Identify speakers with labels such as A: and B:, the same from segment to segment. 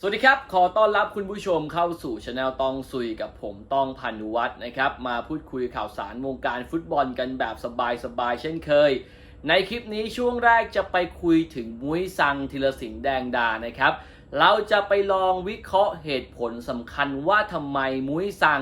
A: สวัสดีครับ ขอต้อนรับคุณผู้ชมเข้าสู่ช anel ตองซุยกับผมต้องพันุวัฒน์นะครับ มาพูดคุยข่าวสารวงการฟุตบอลกันแบบสบายๆเช่นเคย ในคลิปนี้ช่วงแรกจะไปคุยถึงมุ้ยซังธีรสิงห์แดงดานะครับ เราจะไปลองวิเคราะห์เหตุผลสำคัญว่าทำไมมุ้ยซัง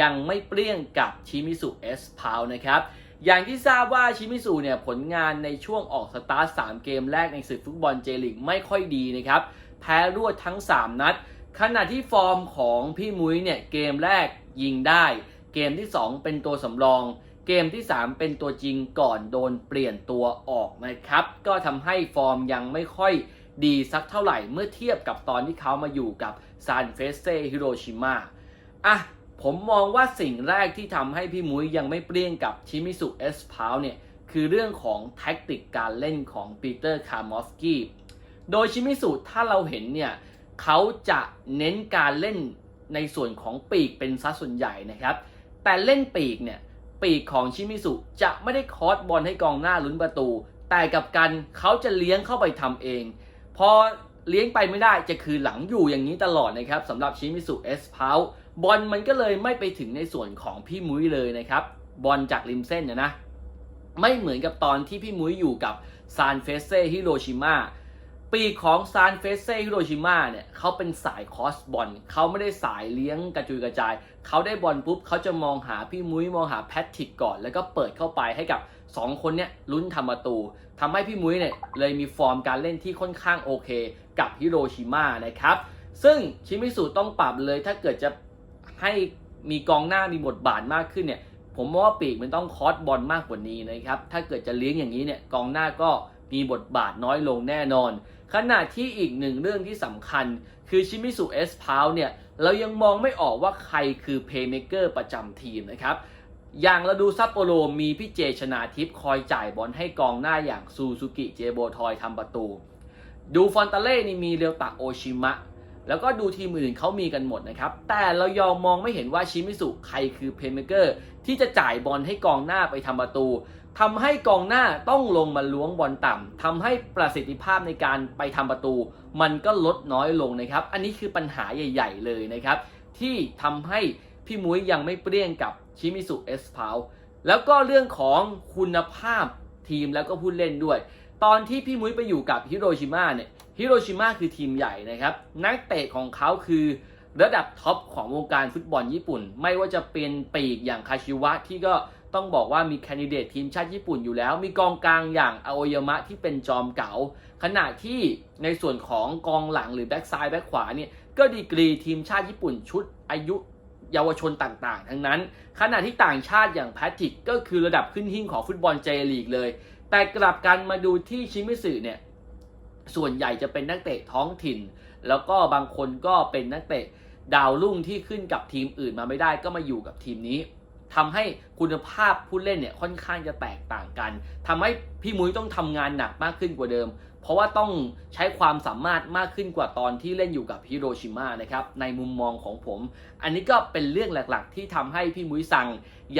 A: ยังไม่เปรี้ยงกับชิมิสุเอสพาวนะครับอย่างที่ทราบว่าชิมิสุเนี่ยผลงานในช่วงออกสตาร์ท3เกมแรกในศึกฟุตบอลเจลิกไม่ค่อยดีนะครับ แพ้รวดทั้ง 3 นัด ขณะที่ฟอร์มของพี่มุ้ยเนี่ยเกมแรกยิงได้ เกมที่ 2 เป็นตัวสำรอง เกมที่ 3 เป็นตัวจริงก่อนโดนเปลี่ยนตัวออกนะครับ ก็ทำให้ฟอร์มยังไม่ค่อยดีสักเท่าไหร่เมื่อเทียบกับตอนที่เขามาอยู่กับซานเฟสเซฮิโรชิมาอะผมมองว่าสิ่งแรกที่ทำให้พี่มุ้ยยังไม่เปรี้ยงกับชิมิสุเอสพาวเนี่ยคือเรื่องของแท็กติกการเล่นของปีเตอร์คาร์มอฟสกี้ โดยชิมิสุถ้าเราเห็นเนี่ยเขาจะเน้นการเล่นในส่วนของปีกเป็นซะส่วนใหญ่นะครับ แต่เล่นปีกเนี่ยปีกของชิมิสุจะไม่ได้คอสบอลให้กองหน้าลุ้นประตู แต่กับกันเขาจะเลี้ยงเข้าไปทำเอง พอเลี้ยงไปไม่ได้จะคือหลังอยู่อย่างนี้ตลอดนะครับสำหรับชิมิสุเอสพาวบอลมันก็เลยไม่ไปถึงในส่วนของพี่มุ้ยเลยนะครับบอลจากริมเส้นนะนะ ไม่เหมือนกับตอนที่พี่มุ้ยอยู่กับซานเฟสเซ่ฮิโรชิมา ปีของซานเฟเซ่ฮิโรชิมาเนี่ยเขาเป็นสายคอสบอลเขาไม่ได้สายเลี้ยงกระจุยกระจาย เขาได้บอลปุ๊บเขาจะมองหาพี่มุ้ยมองหาแพทริกก่อน แล้วก็เปิดเข้าไปให้กับ 2 คนเนี่ยลุ้นทำประตู ทำให้พี่มุ้ยเนี่ยเลยมีฟอร์มการเล่นที่ค่อนข้างโอเค กับฮิโรชิมานะครับ ซึ่งชิมิสุต้องปรับเลยถ้าเกิดจะให้มีกองหน้ามีบทบาทมากขึ้นเนี่ยผมมองว่าปีกมันต้องคอสบอลมากกว่านี้นะครับถ้าเกิดจะเลี้ยงอย่างนี้เนี่ยกองหน้าก็มีบทบาทน้อยลงแน่นอน ขณะที่อีกหนึ่งเรื่องที่สำคัญ คือชิมิสุเอสพาวเนี่ย เรายังมองไม่ออกว่าใครคือเพย์เมเกอร์ประจำทีมนะครับ อย่างเราดูซัปโปโรมีพี่เจชนาทิพย์คอยจ่ายบอลให้กองหน้าอย่างซูซูกิเจโบทอยทำประตู ดูฟอนตาเล่นี่มีเรียวตะโอชิมะ แล้วก็ดูทีมอื่นเขามีกันหมดนะครับ แต่เรายอมมองไม่เห็นว่าชิมิสุใครคือเพย์เมเกอร์ที่จะจ่ายบอลให้กองหน้าไปทำประตู ทำให้กองหน้าต้องลงมาล้วงบอลต่ำทำให้ประสิทธิภาพในการไปทำประตู มันก็ลดน้อยลงนะครับ อันนี้คือปัญหาใหญ่ ๆ เลยนะครับ ที่ทำให้พี่มุ้ยยังไม่เปรี้ยงกับชิมิสุเอสพาวแล้วก็เรื่องของคุณภาพทีมแล้วก็ผู้เล่นด้วย ตอนที่พี่มุ้ยไปอยู่กับฮิโรชิมาเนี่ยฮิโรชิมาคือทีมใหญ่นะครับ นักเตะของเขาคือระดับท็อปของวงการฟุตบอลญี่ปุ่น ไม่ว่าจะเป็นปีกอย่างคาชิวะที่ก็ ต้องบอกว่ามีแคนดิเดตทีมชาติญี่ปุ่นอยู่แล้ว มีกองกลางอย่างอาโอยามะที่เป็นจอมเก๋าขณะที่ในส่วนของกองหลังหรือแบ็กซ้ายแบ็กขวาเนี่ยก็ดีกรีทีมชาติญี่ปุ่นชุดอายุเยาวชนต่างๆ ทั้งนั้น ขณะที่ต่างชาติอย่างแพทริกก็คือระดับขึ้นหิ้งของฟุตบอลเจลีกเลย แต่กลับกันมาดูที่ชิมิสึเนี่ยส่วนใหญ่จะเป็นนักเตะท้องถิ่น แล้วก็บางคนก็เป็นนักเตะดาวรุ่งที่ขึ้นกับทีมอื่นมาไม่ได้ก็มาอยู่กับทีมนี้ ทำให้คุณภาพผู้เล่นเนี่ยค่อนข้างจะแตกต่างกันทำให้พี่มุ้ยต้องทำงานหนักมากขึ้นกว่าเดิม เพราะว่าต้องใช้ความสามารถมากขึ้นกว่าตอนที่เล่นอยู่กับฮิโรชิมานะครับในมุมมองของผม อันนี้ก็เป็นเรื่องหลักๆ ที่ทำให้พี่มุ้ยสั่ง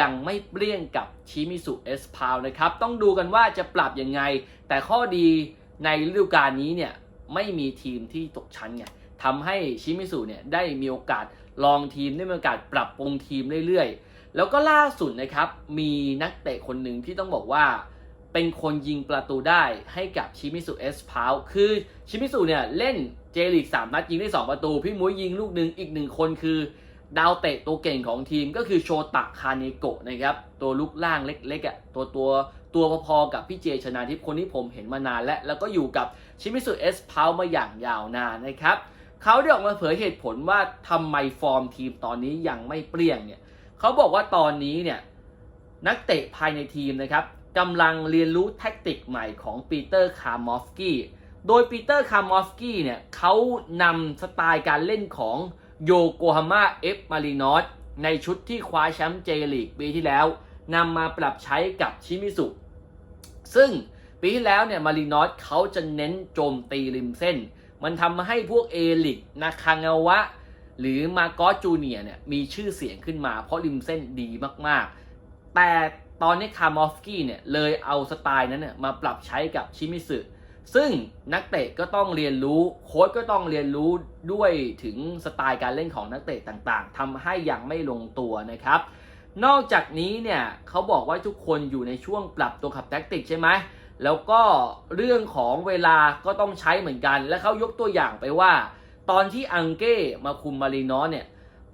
A: ยังไม่เปรี้ยงกับชิมิสุเอสพาวนะครับต้องดูกันว่าจะปรับยังไง แต่ข้อดีในฤดูกาลนี้เนี่ยไม่มีทีมที่ตกชั้นไงทำให้ชิมิสุเนี่ยได้มีโอกาสลองทีมได้มีโอกาสปรับปรุงทีมเรื่อยๆ แล้วก็ล่าสุดนะครับ มีนักเตะคนหนึ่งที่ต้องบอกว่า เป็นคนยิงประตูได้ให้กับชิมิสุเอสพาวคือชิมิสุเนี่ยเล่นเจลีก3นัดยิงได้ 2 ประตู พี่มุ้ยยิงลูกหนึ่งอีกหนึ่งคนคือ ดาวเตะตัวเก่งของทีมก็คือโชตะคาเนโกะนะครับ ตัวลูกล่างเล็กๆอะตัวตัวตัวพอๆกับพี่เจชนาทิพย์คนที่ผมเห็นมานานและแล้วก็อยู่กับชิมิสุเอสพาวมาอย่างยาวนานนะครับเขาได้ออกมาเผยเหตุผลว่าทำไมฟอร์มทีมตอนนี้ยังไม่เปรี้ยงเนี่ย เขาบอกว่าตอนนี้เนี่ยนักเตะภายในทีมนะครับกำลังเรียนรู้แท็กติกใหม่ของปีเตอร์คาร์มอฟสกี้ โดยปีเตอร์คาร์มอฟสกี้เนี่ยเขานำสไตล์การเล่นของโยโกฮาม่าเอฟมารินอสในชุดที่คว้าแชมป์เจลีกปีที่แล้วนำมาปรับใช้กับชิมิสุซึ่งปีที่แล้วเนี่ยมารินอสเขาจะเน้นโจมตีริมเส้น มันทำให้พวกเอลิกนาคางาวะ หรือมาโกอจูเนียเนี่ยมีชื่อเสียงขึ้นมาเพราะริมเส้นดีมากๆ แต่ตอนนี้คาร์มอฟกี้เนี่ยเลยเอาสไตล์นั้นเนี่ยมาปรับใช้กับชิมิสึซึ่งนักเตะก็ต้องเรียนรู้โค้ชก็ต้องเรียนรู้ด้วยถึงสไตล์การเล่นของนักเตะต่างๆทำให้ยังไม่ลงตัวนะครับ นอกจากนี้เนี่ยเขาบอกว่าทุกคนอยู่ในช่วงปรับตัวขับแท็กติกใช่ไหมแล้วก็เรื่องของเวลาก็ต้องใช้เหมือนกัน และเขายกตัวอย่างไปว่า ตอนที่อังเก้มาคุมมารีนอสเนี่ย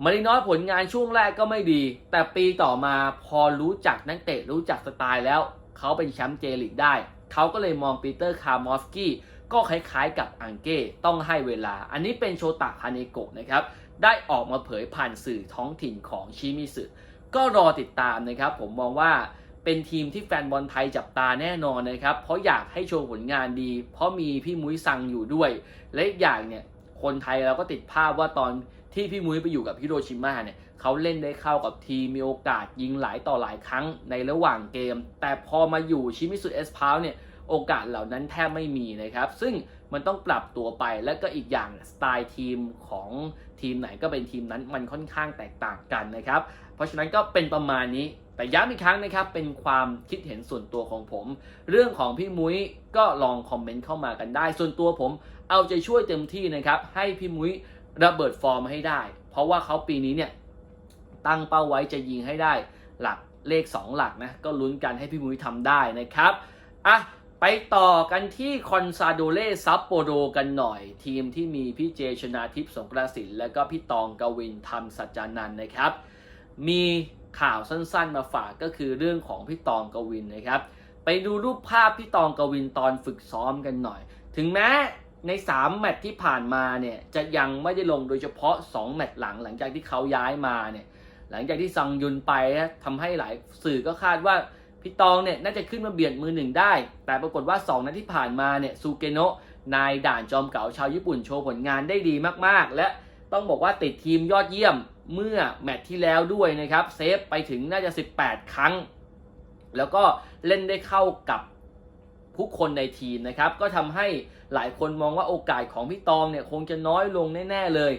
A: มารินอสผลงานช่วงแรกก็ไม่ดี แต่ปีต่อมาพอรู้จักนักเตะรู้จักสไตล์แล้ว เขาเป็นแชมป์เจลิกได้ เขาก็เลยมองปีเตอร์คาร์มอสกี้ก็คล้ายๆกับอังเก้ต้องให้เวลา อันนี้เป็นโชตะพาเนโกะนะครับ ได้ออกมาเผยผ่านสื่อท้องถิ่นของชิมิสึก็รอติดตามนะครับ ผมมองว่าเป็นทีมที่แฟนบอลไทยจับตาแน่นอนนะครับ เพราะอยากให้โชว์ผลงานดี เพราะมีพี่มุ้ยซังอยู่ด้วย และอีกอย่างเนี่ย คนไทยเราก็ติดภาพว่าตอนที่พี่มุ้ยไปอยู่กับฮิโรชิมาเนี่ยเขาเล่นได้เข้ากับทีมมีโอกาสยิงหลายต่อหลายครั้งในระหว่างเกม แต่พอมาอยู่ชิมิสุเอสพาวเนี่ยโอกาสเหล่านั้นแทบไม่มีนะครับ ซึ่งมันต้องปรับตัวไปและก็อีกอย่างสไตล์ทีมของทีมไหนก็เป็นทีมนั้นมันค่อนข้างแตกต่างกันนะครับ เพราะฉะนั้นก็เป็นประมาณนี้ แต่ย้ำอีกครั้งนะครับ เป็นความคิดเห็นส่วนตัวของผม เรื่องของพี่มุ้ยก็ลองคอมเมนต์เข้ามากันได้ ส่วนตัวผมเอาใจช่วยเต็มที่นะครับ ให้พี่มุ้ยระเบิดฟอร์มให้ได้ เพราะว่าเขาปีนี้เนี่ยตั้งเป้าไว้จะยิงให้ได้หลักเลข 2 หลักนะ ก็ลุ้นกันให้พี่มุ้ยทำได้นะครับอะไปต่อกันที่คอนซาโดเลซัปโปโรกันหน่อย ทีมที่มีพี่เจชนาทิพย์สงกระสินและก็พี่ตองกวินทำสัจจานันนะครับ มี ข่าวสั้นๆ มาฝากก็คือเรื่องของพี่ตองกวินนะครับ ไปดูรูปภาพพี่ตองกวินตอนฝึกซ้อมกันหน่อย ถึงแม้ใน 3 แมตช์ที่ผ่านมาเนี่ยจะยังไม่ได้ลงโดยเฉพาะ 2 แมตช์หลังหลังจากที่เขาย้ายมาเนี่ยหลังจากที่ซังยุนไปนะทำให้หลายสื่อก็คาดว่าพี่ตองเนี่ยน่าจะขึ้นมาเบียดมือหนึ่งได้ แต่ปรากฏว่า 2 นัดที่ผ่านมาเนี่ยซูเกโนะนายด่านจอมเก๋าชาวญี่ปุ่นโชว์ผลงานได้ดีมากๆ และต้องบอกว่าติดทีมยอดเยี่ยม เมื่อแมตช์ที่แล้วด้วยนะครับเซฟไปถึงน่าจะ 18 ครั้ง แล้วก็เล่นได้เข้ากับผู้คนในทีมนะครับ ก็ทำให้หลายคนมองว่าโอกาสของพี่ตองเนี่ยคงจะน้อยลงแน่ๆเลย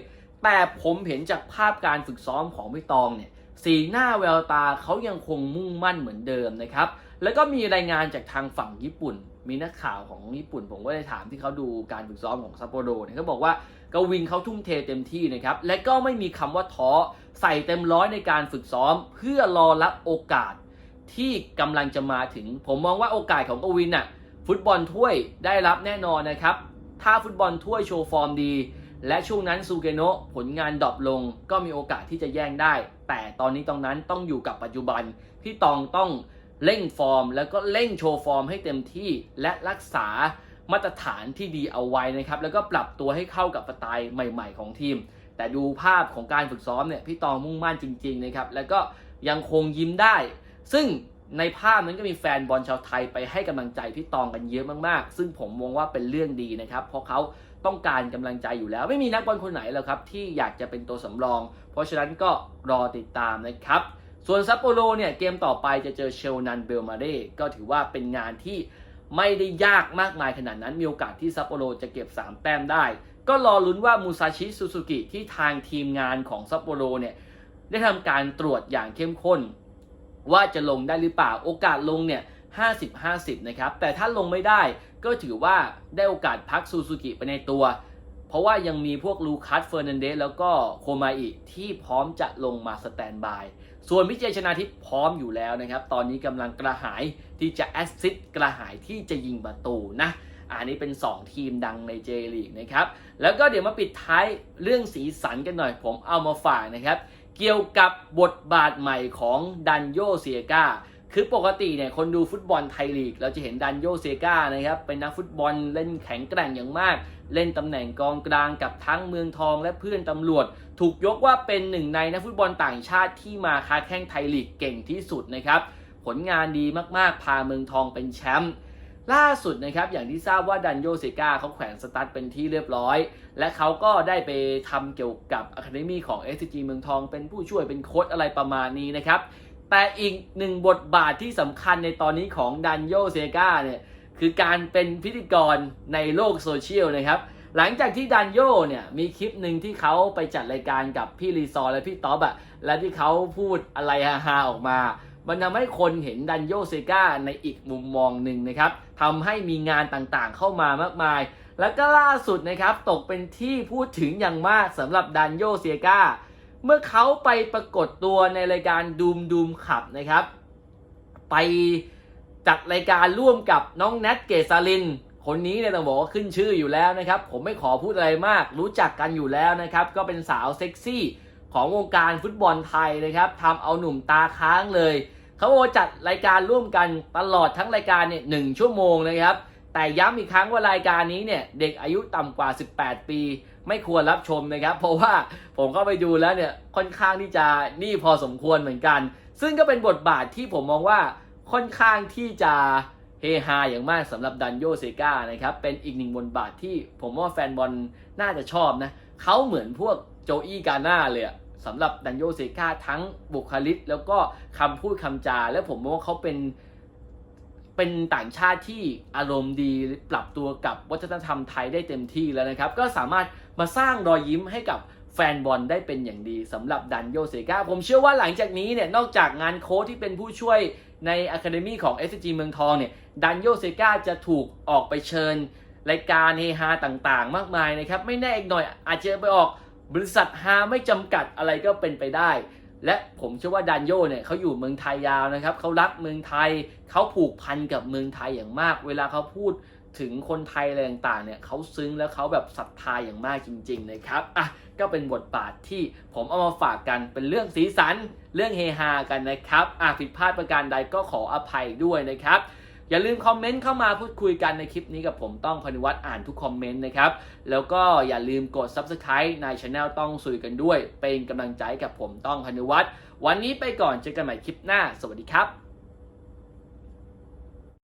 A: แต่ผมเห็นจากภาพการฝึกซ้อมของพี่ตองเนี่ยสีหน้าแววตาเขายังคงมุ่งมั่นเหมือนเดิมนะครับ แล้วก็มีรายงานจากทางฝั่งญี่ปุ่น มีนักข่าวของญี่ปุ่น ผมก็ได้ถามที่เขาดูการฝึกซ้อมของซัปโปโรเนี่ยเขาบอกว่ากวินเขาทุ่มเทเต็มที่นะครับ และก็ไม่มีคำว่าท้อใส่เต็มร้อยในการฝึกซ้อม เพื่อรอรับโอกาสที่กำลังจะมาถึง ผมมองว่าโอกาสของกวินน่ะฟุตบอลถ้วยได้รับแน่นอนนะครับ ถ้าฟุตบอลถ้วยโชว์ฟอร์มดี และช่วงนั้นซูเกโนะผลงานดรอปลง ก็มีโอกาสที่จะแย่งได้ แต่ตอนนี้ตรงนั้นต้องอยู่กับปัจจุบันพี่ตองต้อง เร่งฟอร์ม แล้วก็เร่งโชว์ฟอร์มให้เต็มที่และรักษามาตรฐานที่ดีเอาไว้นะครับ แล้วก็ปรับตัวให้เข้ากับสไตล์ใหม่ ๆ ของทีม แต่ดูภาพของการฝึกซ้อมเนี่ยพี่ตองมุ่งมั่นจริงๆนะครับแล้วก็ยังคงยิ้มได้ ซึ่งในภาพนั้นก็มีแฟนบอลชาวไทยไปให้กำลังใจพี่ตองกันเยอะมากๆ ซึ่งผมมองว่าเป็นเรื่องดีนะครับ เพราะเขาต้องการกำลังใจอยู่แล้ว ไม่มีนักบอลคนไหนแล้วครับที่อยากจะเป็นตัวสำรอง เพราะฉะนั้นก็รอติดตามนะครับ ส่วนซัปโปโรเนี่ยเกมต่อไปจะเจอเชลนันเบลมาเร่ก็ถือว่าเป็นงานที่ไม่ได้ยากมากมายขนาดนั้นมีโอกาสที่ซัปโปโรจะเก็บ 3 แต้มได้ ก็รอลุ้นว่ามูซาชิซูซูกิที่ทางทีมงานของซัปโปโรเนี่ยได้ทำการตรวจอย่างเข้มข้น ว่าจะลงได้หรือเปล่าโอกาสลงเนี่ย50-50 นะครับ แต่ถ้าลงไม่ได้ก็ถือว่าได้โอกาสพักซูซูกิไปในตัว เพราะว่ายังมีพวกลูคัสเฟอร์นันเดสแล้วก็โคมาอิที่พร้อมจะลงมาสแตนบาย ส่วนพิเจชนาทิพย์พร้อมอยู่แล้วนะครับ ตอนนี้กำลังกระหายที่จะแอสซิสต์กระหายที่จะยิงประตูนะอันนี้เป็น 2 ทีมดังในเจลีกนะครับ แล้วก็เดี๋ยวมาปิดท้ายเรื่องสีสันกันหน่อย ผมเอามาฝากนะครับ เกี่ยวกับบทบาทใหม่ของดันโยเซียกาคือปกติเนี่ยคนดูฟุตบอลไทยลีก เราจะเห็นดันโยเซียกานะครับ เป็นนักฟุตบอลเล่นแข็งแกร่งอย่างมาก เล่นตำแหน่งกองกลางกับทั้งเมืองทองและเพื่อนตำรวจ ถูกยกว่าเป็นหนึ่งในนักฟุตบอลต่างชาติที่มาค้าแข้งไทยลีกเก่งที่สุดนะครับผลงานดีมากๆ พาเมืองทองเป็นแชมป์ล่าสุดนะครับอย่างที่ทราบว่าดันโยเซกาเขาแขวนสตั๊ดเป็นที่เรียบร้อย และเขาก็ได้ไปทำเกี่ยวกับอะคาเดมี่ของ s อ g เมืองทองเป็นผู้ช่วยเป็นโค้ชอะไรประมาณนี้นะครับ แต่อีกหนึ่งบทบาทที่สำคัญในตอนนี้ของดันโยเซกาเนี่ย คือการเป็นพิธีกรในโลกโซเชียลนะครับ หลังจากที่ดันโยเนี่ยมีคลิปหนึ่งที่เขาไปจัดรายการกับพี่รีซอและพี่ต๊อบอะและที่เขาพูดอะไรฮาๆออกมา มันทำให้คนเห็นดันโยเซกาในอีกมุมมองหนึ่งนะครับทำให้มีงานต่างๆเข้ามามากมาย แล้วก็ล่าสุดนะครับตกเป็นที่พูดถึงอย่างมากสำหรับดันโยเซกาเมื่อเขาไปปรากฏตัวในรายการดูมดูมขับนะครับ ไป จัดรายการร่วมกับน้องแนทเกษริน คนนี้เนี่ยต้องบอกว่าขึ้นชื่ออยู่แล้วนะครับ ผมไม่ขอพูดอะไรมาก รู้จักกันอยู่แล้วนะครับ ก็เป็นสาวเซ็กซี่ของวงการฟุตบอลไทยนะครับทำเอาหนุ่มตาค้างเลย เขาบอกว่าจัดรายการร่วมกันตลอดทั้งรายการเนี่ยหนึ่งชั่วโมงนะครับ แต่ย้ำอีกครั้งว่ารายการนี้เนี่ยเด็กอายุต่ำกว่า 18 ปี ไม่ควรรับชมนะครับ เพราะว่าผมเข้าไปดูแล้วเนี่ยค่อนข้างที่จะนี่พอสมควรเหมือนกัน ซึ่งก็เป็นบทบาทที่ผมมองว่า ค่อนข้างที่จะเฮฮาอย่างมากสำหรับดันโยเซกานะครับ เป็นอีกหนึ่งบทบาทที่ผมว่าแฟนบอลน่าจะชอบนะ เขาเหมือนพวกโจอี้กาน่าเลยสำหรับดันโยเซกาทั้งบุคลิกแล้วก็คำพูดคำจา และผมมองว่าเขาเป็นเป็นต่างชาติที่อารมณ์ดีปรับตัวกับวัฒนธรรมไทยได้เต็มที่แล้วนะครับ ก็สามารถมาสร้างรอยยิ้มให้กับแฟนบอลได้เป็นอย่างดีสำหรับดันโยเซกาผมเชื่อว่าหลังจากนี้เนี่ยนอกจากงานโค้ชที่เป็นผู้ช่วย ในอะคาเดมีของ s อ g เมืองทองเนี่ยดันโยเซกาจะถูกออกไปเชิญ รายการเฮฮาต่างๆ มากมายนะครับ ไม่แน่อีกหน่อยอาจจะไปออกบริษัทฮาไม่จำกัดอะไรก็เป็นไปได้ และผมเชื่อว่าดันโยเนี่ยเขาอยู่เมืองไทยยาวนะครับเขารักเมืองไทยเขาผูกพันกับเมืองไทยอย่างมาก เวลาเขาพูด ถึงคนไทยอะไรต่างๆเนี่ยเขาซึ้งแล้วเขาแบบศรัทธาอย่างมากจริง ๆ นะครับอะก็เป็นบทบาทที่ผมเอามาฝากกันเป็นเรื่องสีสัน เรื่องเฮฮากันนะครับอะผิดพลาดประการใดก็ขออภัยด้วยนะครับอย่าลืมคอมเมนต์เข้ามาพูดคุยกันในคลิปนี้กับผมต้องพนุวัฒน์อ่านทุกคอมเมนต์นะครับ แล้วก็อย่าลืมกด Subscribe ในช anel ต้องสุยกันด้วย เป็นกำลังใจกับผมต้องพนุวัฒน์วันนี้ไปก่อนเจอกันใหม่คลิปหน้า สวัสดีครับ